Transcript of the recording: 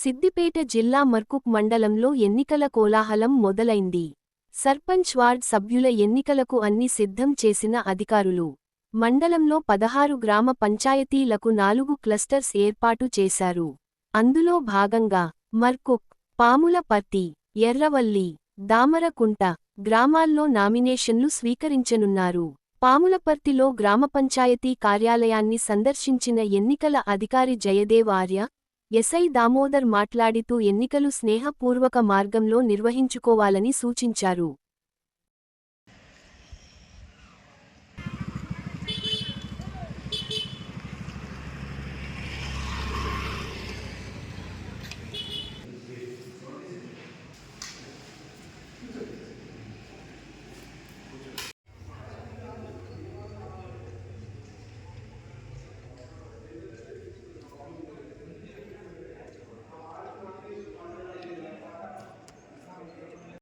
సిద్దిపేట జిల్లా మర్కుక్ మండలంలో ఎన్నికల కోలాహలం మొదలైంది. సర్పంచ్ వార్డ్ సభ్యుల ఎన్నికలకు అన్ని సిద్ధం చేసిన అధికారులు. మండలంలో పదహారు గ్రామ పంచాయతీలకు నాలుగు క్లస్టర్స్ ఏర్పాటు చేశారు. అందులో భాగంగా మర్కుక్ పాములపర్తి ఎర్రవల్లి దామరకుంట గ్రామాల్లో నామినేషన్లు స్వీకరించనున్నారు. పాములపర్తిలో గ్రామ పంచాయతీ కార్యాలయాన్ని సందర్శించిన ఎన్నికల అధికారి జయదేవ్ ఆర్య ఎస్ఐ దామోదర్ మాట్లాడుతూ ఎన్నికలు స్నేహపూర్వక మార్గంలో నిర్వహించుకోవాలని సూచించారు.